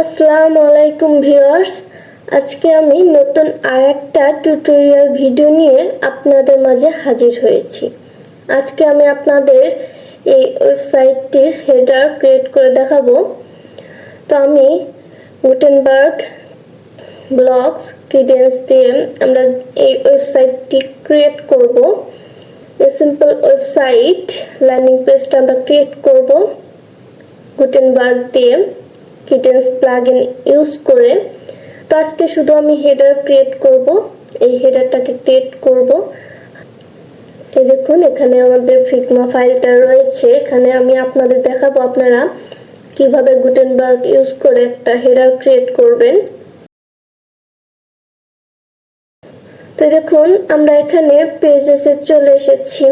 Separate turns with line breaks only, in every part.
আসসালামু আলাইকুম ভিউয়ার্স। আজকে আমি নতুন আরেকটা টিউটোরিয়াল ভিডিও নিয়ে আপনাদের মাঝে হাজির হয়েছি। আজকে আমি আপনাদের এই ওয়েবসাইটটির হেডার ক্রিয়েট করে দেখাবো। তো আমি গুটেনবার্গ ব্লগস কিডেন্স দিয়ে আমরা এই ওয়েবসাইটটি ক্রিয়েট করব। সিম্পল ওয়েবসাইট ল্যান্ডিং পেজটা আমরা ক্রিয়েট করব। গুটেনবার্গ দিয়ে। কিটেন্স প্লাগইন ইউজ করে তো আজকে শুধু আমি হেডার ক্রিয়েট করব। এই হেডারটাকে ক্রিয়েট করব। এই দেখুন, এখানে আমাদের ফিগমা ফাইলটা রয়েছে। এখানে আমি আপনাদের দেখাবো আপনারা কীভাবে গুটেনবার্গ ইউজ করে একটা হেডার ক্রিয়েট করবেন। তো দেখুন, আমরা এখানে পেজেসে চলে এসেছি।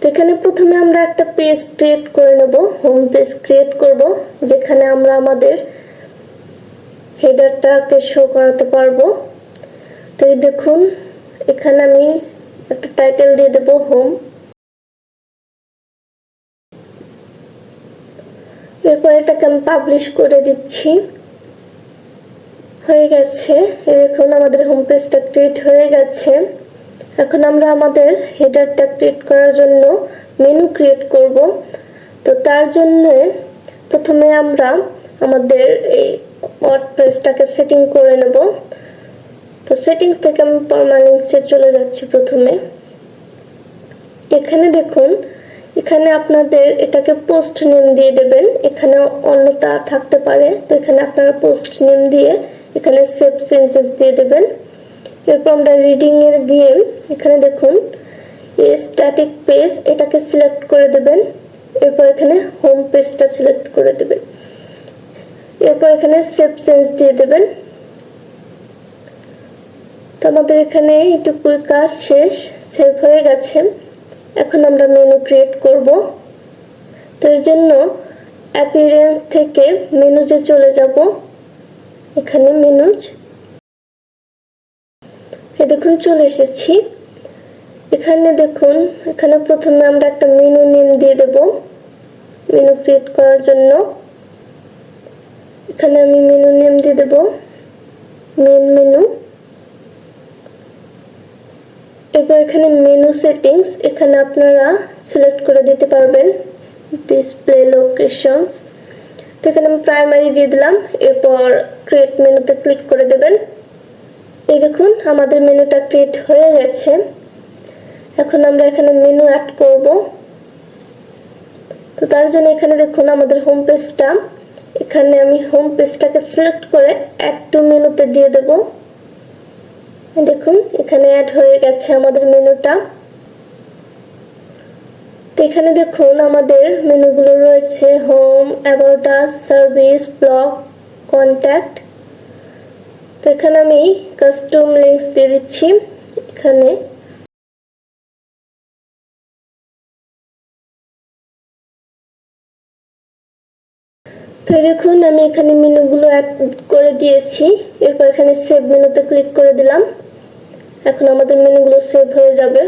তো এখানে প্রথমে আমরা একটা পেজ ক্রিয়েট করে নেব হোম পেজ ক্রিয়েট করব, যেখানে আমরা আমাদের হেডারটাকে শো করাতে পারব। তো এই দেখুন, এখানে আমি একটা টাইটেল দিয়ে দেব হোম এরপর এটাকে আমি পাবলিশ করে দিচ্ছি। হয়ে গেছে। দেখুন, আমাদের হোম পেজটা ক্রিয়েট হয়ে গেছে। এখন আমরা আমাদের হেডারটা ক্রিয়েট করার জন্য মেনু ক্রিয়েট করব। তো তার জন্য প্রথমে আমরা আমাদের এই ওয়ার্ডপ্রেসটাকে সেটিং করে নেব। তো সেটিংস থেকে আমি পারমালিংসে চলে যাচ্ছি প্রথমে। এখানে দেখুন, এখানে আপনাদের এটাকে পোস্ট নেম দিয়ে দেবেন। এখানে অন্যতা থাকতে পারে। তো এখানে আপনারা পোস্ট নেম দিয়ে এখানে সেভ সেন্সেস দিয়ে দেবেন। এরপর আমরা রিডিং এর গিয়ে এখানে দেখুন এই স্ট্যাটিক পেজ এটাকে সিলেক্ট করে দেবেন, এরপর এখানে হোম পেজটা সিলেক্ট করে দেবেন। এরপর এখানে সেভ সেন্স দিয়ে দেবেন। তো আমাদের এখানে এইটুকুই কাজ শেষ সেভ হয়ে গেছে। এখন আমরা মেনু ক্রিয়েট করব। তো এর জন্য অ্যাপিয়ারেন্স থেকে মেনুজে চলে যাব। এখানে মেনুজ এ দেখুন, চলে এসেছি। এখানে দেখুন, এখানে প্রথমে আমরা একটা মেনু নেম দিয়ে দেব। মেনু ক্রিয়েট করার জন্য। এখানে আমি মেনু নেম দিয়ে দেব। মেন মেনু এরপর এখানে মেনু সেটিংস এখানে আপনারা সিলেক্ট করে দিতে পারবেন। ডিসপ্লে লোকেশনস তো এখানে আমি প্রাইমারি দিয়ে দিলাম। এরপর ক্রিয়েট মেনুতে ক্লিক করে দেবেন। এই দেখুন, আমাদের মেনুটা ক্রিয়েট হয়ে গেছে। এখন আমরা এখানে মেনু অ্যাড করব। তো তার জন্য এখানে দেখুন, আমাদের হোম পেজটা এখানে আমি হোম পেজটাকে সিলেক্ট করে অ্যাড টু মেনুতে দিয়ে দেব। দেখুন, এখানে অ্যাড হয়ে গেছে আমাদের মেনুটা তো এখানে দেখুন, আমাদের মেনুগুলো রয়েছে home about us service blog contact তো এখানে আমি কাস্টম লিঙ্কস দিয়ে দিচ্ছি। এখানে তো দেখুন, আমি এখানে মেনুগুলো অ্যাড করে দিয়েছি। এরপর এখানে সেভ মেনুতে ক্লিক করে দিলাম। এখন আমাদের মেনুগুলো সেভ হয়ে যাবে।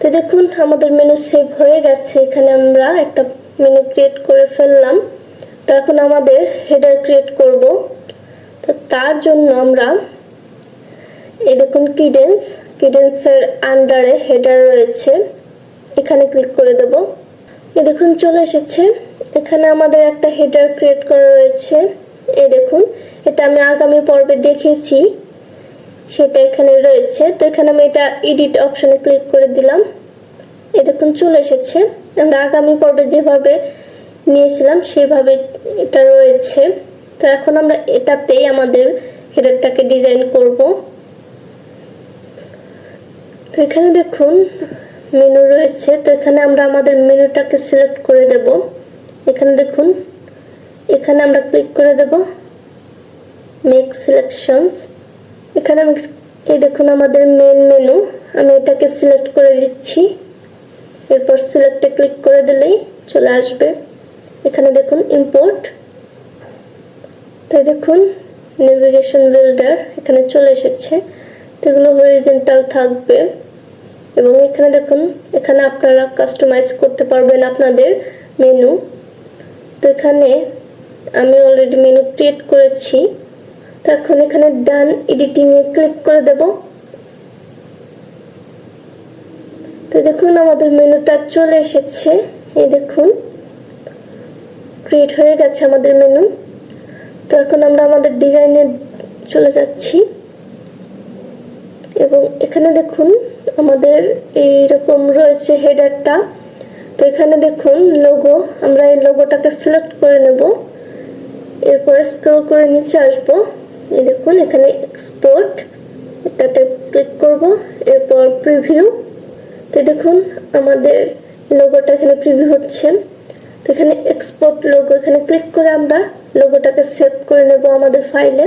তো দেখুন, আমাদের মেনু সেভ হয়ে গেছে। এখানে আমরা একটা মেনু ক্রিয়েট করে ফেললাম। তো এখন আমাদের হেডার ক্রিয়েট করব। তো তার জন্য আমরা এই দেখুন কিডেন্স কিডেন্সের আন্ডারে হেডার রয়েছে। এখানে ক্লিক করে দেব। এ দেখুন চলে এসেছে। এখানে আমাদের একটা হেডার ক্রিয়েট করা রয়েছে। এ দেখুন, এটা আমি আগামী পর্বে দেখেছি। সেটা এখানে রয়েছে। তো এখানে আমি এটা এডিট অপশনে ক্লিক করে দিলাম। এ দেখুন চলে এসেছে। আমরা আগামী পর্বে যেভাবে নিয়েছিলাম, সেভাবে এটা রয়েছে। তো এখন আমরা এটাতেই আমাদের হেডারটাকে ডিজাইন করব। তো এখানে দেখুন মেনু রয়েছে। তো এখানে আমরা আমাদের মেনুটাকে সিলেক্ট করে দেব। এখানে দেখুন, এখানে আমরা ক্লিক করে দেব। মেক সিলেকশনস এখানে এই দেখুন আমাদের মেন মেনু আমি এটাকে সিলেক্ট করে দিচ্ছি। এরপর সিলেক্টে ক্লিক করে দিলেই চলে আসবে। এখানে দেখুন ইম্পোর্ট তাই দেখুন নেভিগেশন বিল্ডার এখানে চলে এসেছে। তো এগুলো হরিজেন্টাল থাকবে। এবং এখানে দেখুন, এখানে আপনারা কাস্টমাইজ করতে পারবেন আপনাদের মেনু তো এখানে আমি অলরেডি মেনু ক্রিয়েট করেছি। তো এখন এখানে ডান এডিটিংয়ে ক্লিক করে দেব। তো দেখুন, আমাদের মেনুটা চলে এসেছে। এই দেখুন ক্রিয়েট হয়ে গেছে আমাদের মেনু তো এখন আমরা আমাদের ডিজাইনে চলে যাচ্ছি। এবং এখানে দেখুন, আমাদের এইরকম রয়েছে হেডারটা তো এখানে দেখুন লোগো আমরা এই লোগোটাকে সিলেক্ট করে নেব। এরপরে স্ক্রল করে নিচে আসব। এই দেখুন, এখানে এক্সপোর্ট এটাতে ক্লিক করব। এরপর প্রিভিউ তো দেখুন, আমাদের লোগোটা এখানে প্রিভিউ হচ্ছে। তো এখানে এক্সপোর্ট লোগো এখানে ক্লিক করে আমরা লোগোটাকে সেভ করে নেব আমাদের ফাইলে।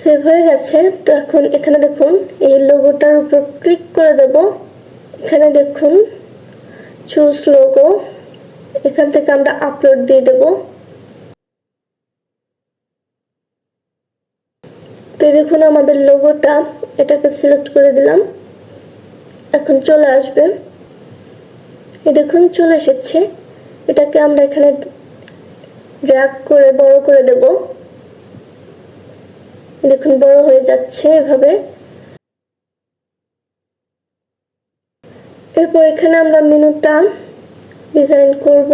সেভ হয়ে গেছে। তো এখন এখানে দেখুন, এই লোগোটার উপর ক্লিক করে দেব। এখানে দেখুন, চুজ লোগো। এখান থেকে আমরা আপলোড দিয়ে দেব। তো দেখুন আমাদের লোগোটা, এটাকে সিলেক্ট করে দিলাম। এখন চলে আসবে। এই দেখুন, চলে এসেছে। এটাকে আমরা এখানে ড্র্যাগ করে, বড় করে দেবো। দেখুন, বড় হয়ে যাচ্ছে এভাবে। এরপর এখানে আমরা মেনুটা ডিজাইন করব।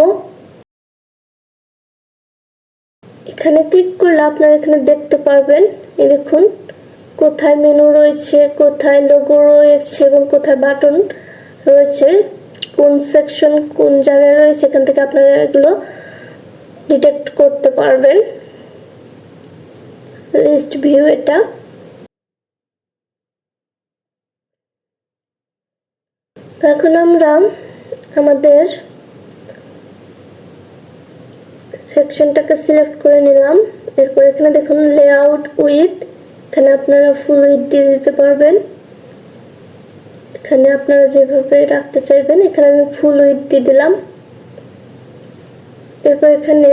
এখানে ক্লিক করলে আপনারা এখানে দেখতে পারবেন। এই দেখুন, কোথায় মেনু রয়েছে, কোথায় লোগো রয়েছে এবং কোথায় বাটন রয়েছে। কোন সেকশন কোন জায়গায় রয়েছে এখান থেকে আপনারা এগুলো ডিটেক্ট করতে পারবেন। লিস্ট ভিউ এটা। এখন আমরা আমাদের সেকশনটাকে সিলেক্ট করে নিলাম। এরপর এখানে দেখুন লেআউট উইথ এখানে আপনারা ফুল উইথ দিয়ে দিতে পারবেন। এখানে আপনারা যেভাবে রাখতে চাইবেন, এখানে আমি ফুল উইথ দিয়ে দিলাম। এরপর এখানে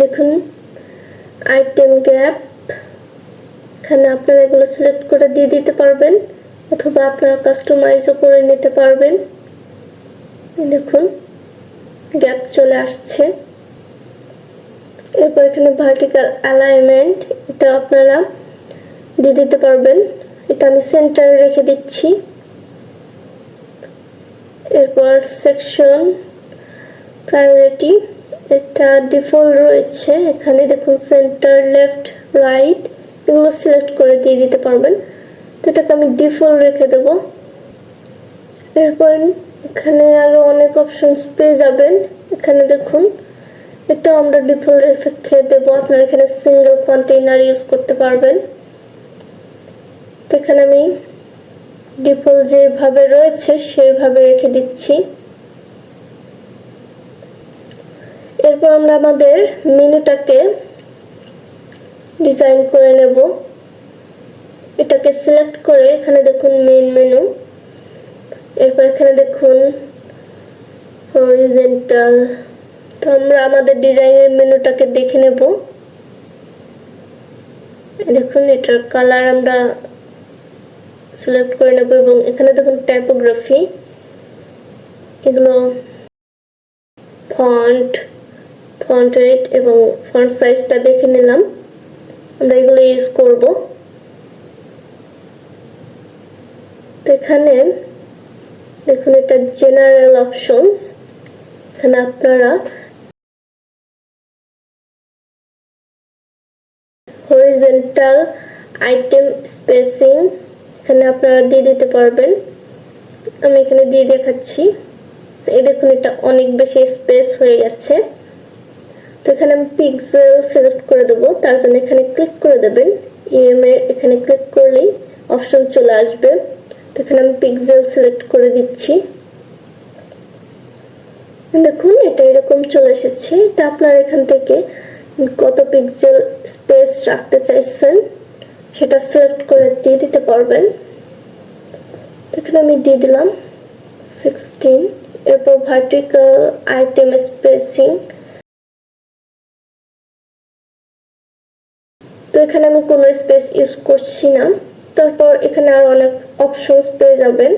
দেখুন আইটেম গ্যাপ এখানে আপনারা এগুলো সিলেক্ট করে দিয়ে দিতে পারবেন, অথবা আপনারা কাস্টমাইজও করে নিতে পারবেন। দেখুন গ্যাপ চলে আসছে। এরপর এখানে ভার্টিক্যাল অ্যালাইনমেন্ট এটা আপনারা দিয়ে দিতে পারবেন। এটা আমি সেন্টারে রেখে দিচ্ছি। এরপর সেকশন প্রায়োরিটি এটা ডিফল্ট রয়েছে। এখানে দেখুন সেন্টার লেফট রাইট এগুলো সিলেক্ট করে দিয়ে দিতে পারবেন। তো এটাকে আমি ডিফল্ট রেখে দেব। এরপর এখানে আরও অনেক অপশনস পেয়ে যাবেন। এখানে দেখুন, এটা আমরা ডিফল্ট রেখে দেবো। আপনারা এখানে সিঙ্গেল কন্টেইনার ইউজ করতে পারবেন। তো এখানে আমি ডিফল্ট যেভাবে রয়েছে, সেইভাবে রেখে দিচ্ছি। এরপর আমরা আমাদের মেনুটাকে ডিজাইন করে নেব। এটাকে সিলেক্ট করে এখানে দেখুন মেন মেনু। এরপর এখানে দেখুন হরিজেন্টাল তো আমরা আমাদের ডিজাইনের মেনুটাকে দেখে নেব। দেখুন এটার কালার আমরা সিলেক্ট করে নেব এবং এখানে দেখুন টাইপোগ্রাফি এগুলো ফন্ট ফন্ট ওয়েট এবং ফন্ট সাইজটা দেখে নিলাম। আমরা এগুলো ইউজ করব। তো এখানে দেখুন এটা জেনারেল অপশনস এখানে আপনারা হরিজেন্টাল আইটেম স্পেসিং এখানে আপনারা দিয়ে দিতে পারবেন। আমি এখানে দিয়ে দেখাচ্ছি। এই দেখুন, এটা অনেক বেশি স্পেস হয়ে গেছে। তো এখানে আমি পিক্সেল সিলেক্ট করে দেবো। তার জন্য এখানে ক্লিক করে দেবেন। ইএমএ এখানে ক্লিক করলেই অপশন চলে আসবে। তো এখানে আমি পিক্সেল সিলেক্ট করে দিচ্ছি। দেখুন, এটা এরকম চলে এসেছে। এটা আপনার এখান থেকে কত পিক্সেল স্পেস রাখতে চাইছেন? সেটা সিলেক্ট করে দিয়ে দিতে পারবেন। এখানে আমি দিয়ে দিলাম সিক্সটিন এরপর ভার্টিক্যাল আইটেম স্পেসিং তো এখানে আমি কোনো স্পেস ইউজ করছি না। তারপর এখানে আরও অনেক অপশনস পেয়ে যাবেন।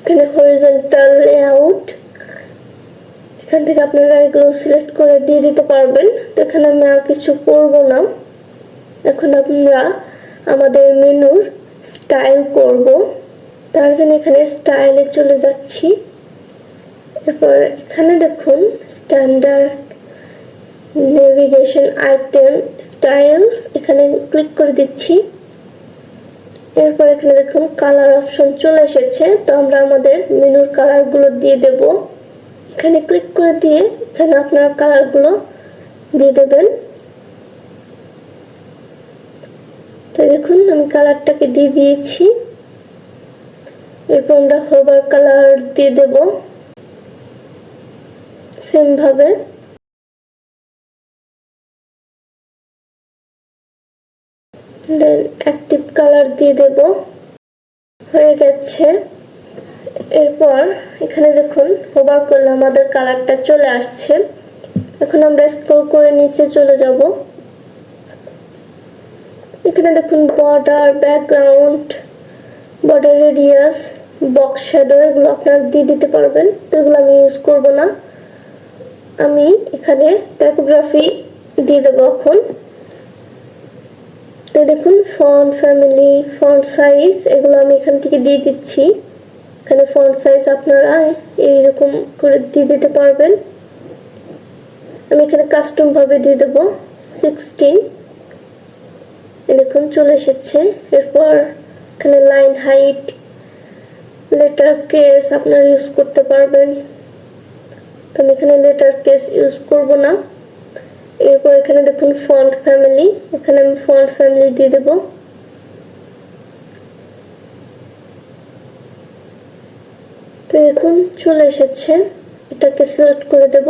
এখানে হরিজন্টাল লেআউট এখান থেকে আপনারা এগুলো সিলেক্ট করে দিয়ে দিতে পারবেন। তো এখানে আমি আর কিছু করব না। এখন আমরা আমাদের মেনুর স্টাইল করব। তার জন্য এখানে স্টাইলে চলে যাচ্ছি। এরপর এখানে দেখুন স্ট্যান্ডার্ড নেভিগেশন আইটেম স্টাইলস এখানে ক্লিক করে দিচ্ছি। এরপর এখানে দেখুন কালার অপশন চলে এসেছে। তো আমরা আমাদের মেনুর কালারগুলো দিয়ে দেব। এখানে ক্লিক করে দিয়ে এখানে আপনারা কালারগুলো দিয়ে দেবেন তো দেখুন, আমি কালারটাকে দিয়ে দিয়েছি। এরপর আমরা হোভার কালার দিয়ে দেব। সেম ভাবে। দেন অ্যাক্টিভ কালার দিয়ে দেব। হয়ে গেছে। এরপর এখানে দেখুন হোভার করলে আমাদের কালারটা চলে আসছে। এখন আমরা স্ক্রল করে নিচে চলে যাব। এখানে দেখুন border background border radius box shadow এগুলো আপনারা দিয়ে দিতে পারবেন। তো এগুলো আমি ইউজ করব না। আমি এখানে টাইপোগ্রাফি দিয়ে দেবো এখন। তো দেখুন ফন্ট ফ্যামিলি ফন্ট সাইজ এগুলো আমি এখান থেকে দিয়ে দিচ্ছি। এখানে ফন্ট সাইজ আপনারা এইরকম করে দিয়ে দিতে পারবেন। আমি এখানে কাস্টম ভাবে দিয়ে দেবো। সিক্সটিন দেখুন চলে এসেছে। এরপর এখানে লাইন হাইট লেটার কেস আপনারা ইউজ করতে পারবেন। আমি এখানে লেটার কেস ইউজ করব না। এরপর এখানে দেখুন ফন্ট ফ্যামিলি এখানে আমি ফন্ট ফ্যামিলি দিয়ে দেব। তো দেখুন চলে এসেছে। এটাকে সিলেক্ট করে দেব।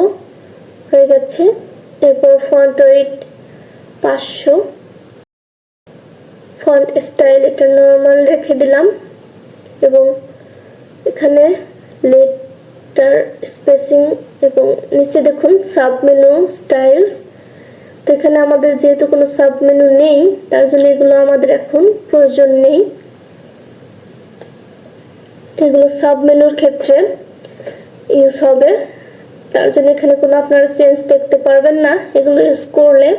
হয়ে গেছে। এরপর ফন্ট ওয়েট পাঁচশো। ফন্ট স্টাইল এটা নর্মাল রেখে দিলাম এবং এখানে লেটার স্পেসিং এবং নিচে দেখুন সাব মেনু স্টাইলস তো এখানে আমাদের যেহেতু কোনো সাব মেনু নেই, তার জন্য এগুলো আমাদের এখন প্রয়োজন নেই। এগুলো সাব মেনুর ক্ষেত্রে ইউজ হবে। তার জন্য এখানে কোনো আপনারা চেঞ্জ দেখতে পারবেন না এগুলো ইউজ করলে।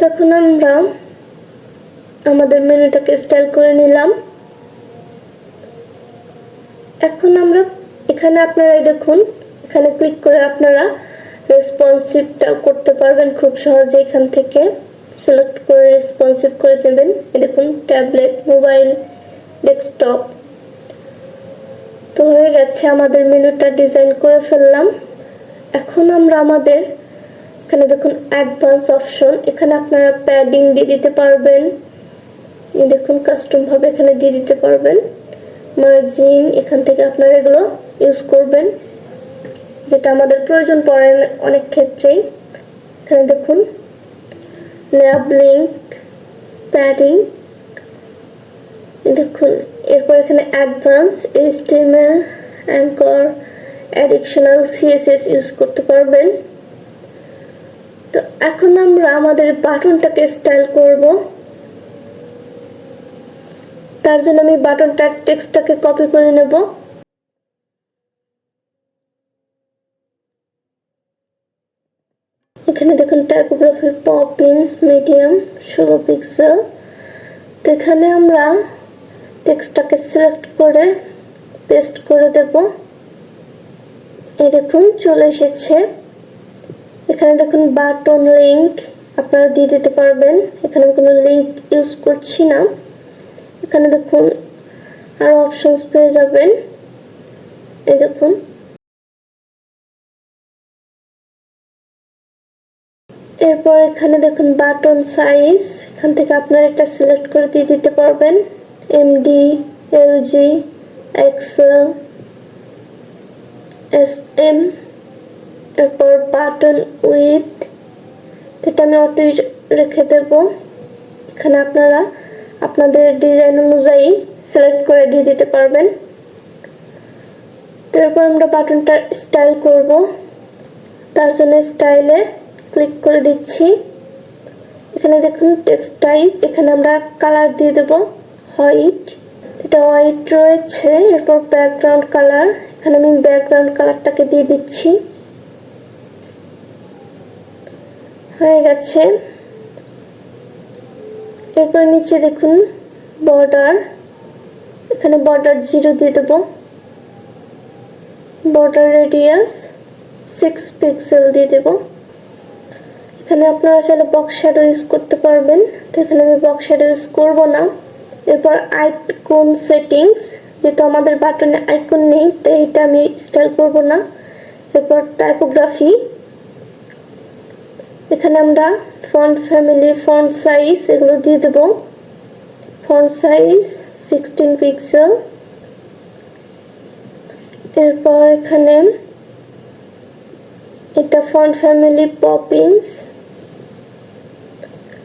তখন আমরা আমাদের মেনুটাকে স্টাইল করে নিলাম। এখন আমরা এখানে আপনারা দেখুন, এখানে ক্লিক করে আপনারা রেসপন্সিভটা করতে পারবেন খুব সহজে এখান থেকে। সিলেক্ট করে রেসপন্সিভ করে দেবেন এই দেখুন ট্যাবলেট মোবাইল ডেস্কটপ তো হয়ে গেছে, আমাদের মেনুটা ডিজাইন করে ফেললাম। এখন আমরা আমাদের, এখানে দেখুন অ্যাডভান্স অপশন এখানে আপনারা প্যাডিং দিয়ে দিতে পারবেন। দেখুন কাস্টম ভাবে এখানে দিয়ে দিতে পারবেন। মার্জিন এখান থেকে আপনারা এগুলো ইউজ করবেন। যেটা আমাদের প্রয়োজন পড়ে অনেক ক্ষেত্রেই। এখানে দেখুন ল্যাব লিঙ্ক প্যাডিং দেখুন, এরপর এখানে advance HTML anchor additional CSS use করতে পারবেন। তো এখন আমরা আমাদের বাটনটাকে স্টাইল করব। তার জন্য আমি বাটনটা টেক্সটটাকে কপি করে নেব। এখানে দেখুন টাইপোগ্রাফি পপিন্স মিডিয়াম ষোলো পিক্সেল তো এখানে আমরা টেক্সটটাকে সিলেক্ট করে পেস্ট করে দেব। এই দেখুন, চলে এসেছে। এখানে দেখুন বাটন লিঙ্ক আপনারা দিয়ে দিতে পারবেন। এখানে কোনো লিঙ্ক ইউজ করছি না। এখানে দেখুন আরও অপশনস পেয়ে যাবেন। এই দেখুন। এরপর এখানে দেখুন বাটন সাইজ এখান থেকে আপনার এটা সিলেক্ট করে দিয়ে দিতে পারবেন। MD LG XL S M এরপর বাটন উইথ এটা আমি অটো রেখে দেব। এখানে আপনারা আপনাদের ডিজাইন অনুযায়ী সিলেক্ট করে দিয়ে দিতে পারবেন। তারপর আমরা বাটনটা স্টাইল করব। তার জন্য স্টাইলে ক্লিক করে দিচ্ছি। এখানে দেখুন টেক্সট টাইপ এখানে আমরা কালার দিয়ে দেব। হোয়াইট এটা হোয়াইট রয়েছে। এরপর ব্যাকগ্রাউন্ড কালার এখানে আমি ব্যাকগ্রাউন্ড কালারটাকে দিয়ে দিচ্ছি। হয়ে গেছে। এরপর নিচে দেখুন বর্ডার এখানে বর্ডার জিরো দিয়ে দেবো। বর্ডার রেডিয়াস সিক্স পিক্সেল দিয়ে দেবো। এখানে আপনারা চাইলে বক্স শ্যাডো ইউজ করতে পারবেন। তো এখানে আমি বক্স শ্যাডো ইউজ করব না। এরপর আইকন সেটিংস যেহেতু আমাদের বাটনে আইকন নেই তো এটা আমি স্টাইল করব না। এরপর টাইপোগ্রাফি এখানে আমরা ফন্ট ফ্যামিলি ফন্ট সাইজ এগুলো দিয়ে দেব। ফন্ট সাইজ সিক্সটিন পিক্সেল এরপর এখানে এটা ফন্ট ফ্যামিলি পপিংস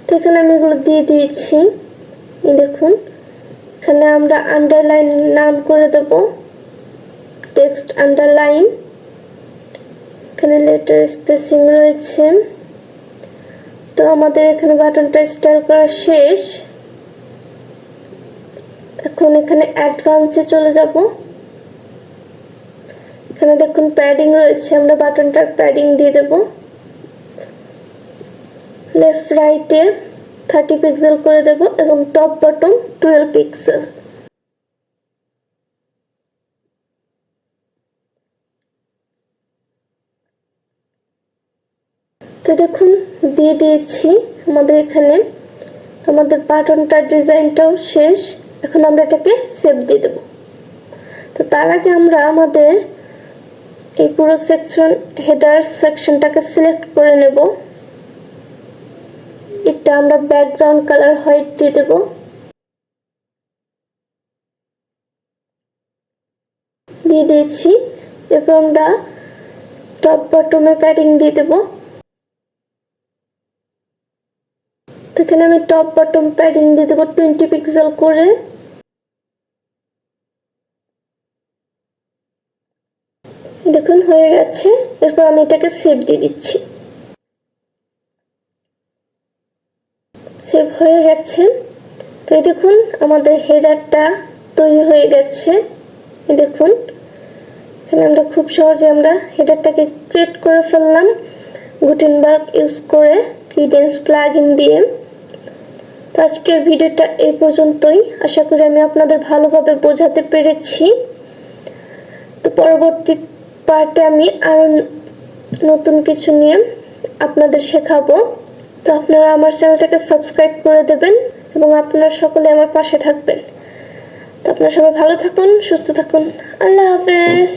তো এখানে আমি এগুলো দিয়ে দিয়েছি। দেখুন, এখানে আমরা আন্ডারলাইন নাম করে দেব। টেক্সট আন্ডারলাইন এখানে লেটার স্পেসিং রয়েছে। তো আমাদের এখানে বাটনটা স্টাইল করা শেষ। এখন এখানে অ্যাডভান্সে চলে যাব। এখানে দেখুন প্যাডিং রয়েছে, আমরা বাটনটার প্যাডিং দিয়ে দেব। লেফট রাইটে থার্টি পিক্সেল করে দেব এবং টপ বটম টুয়েলভ পিক্সেল তো দেখুন, দিয়ে দিয়েছি আমাদের এখানে। আমাদের বাটনটার ডিজাইনটাও শেষ। এখন আমরা এটাকে সেভ দিয়ে দেব। তো তার আগে আমরা আমাদের এই পুরো সেকশন হেডার সেকশনটাকে সিলেক্ট করে নেব। এটা আমরা ব্যাকগ্রাউন্ড কালার হোয়াইট দিয়ে দেব। দিয়ে দিয়েছি। এরপর আমরা টপ বটমে প্যাডিং দিয়ে দেবো তো এখানে আমি টপ বটম প্যাডিং দিয়ে দেবো টোয়েন্টি পিক্সেল করে। দেখুন, হয়ে গেছে। এরপর আমি এটাকে সেভ দিয়ে দিচ্ছি। সেভ হয়ে গেছে। তো এই দেখুন, আমাদের হেডারটা তৈরি হয়ে গেছে। এই দেখুন, এখানে আমরা খুব সহজে আমরা হেডারটাকে ক্রিয়েট করে ফেললাম। গুটেনবার্গ ইউজ করে কিডেন্স প্লাগ ইন দিয়ে। আজকের ভিডিওটা এই পর্যন্তই। আশা করি আমি আপনাদের ভালোভাবে বোঝাতে পেরেছি। তো পরবর্তী পার্টে আমি আরও নতুন কিছু নিয়ে আপনাদের শেখাবো। তো আপনারা আমার চ্যানেলটাকে সাবস্ক্রাইব করে দেবেন এবং আপনারা সকলে আমার পাশে থাকবেন। তো আপনারা সবাই ভালো থাকুন, সুস্থ থাকুন। আল্লাহ হাফেজ।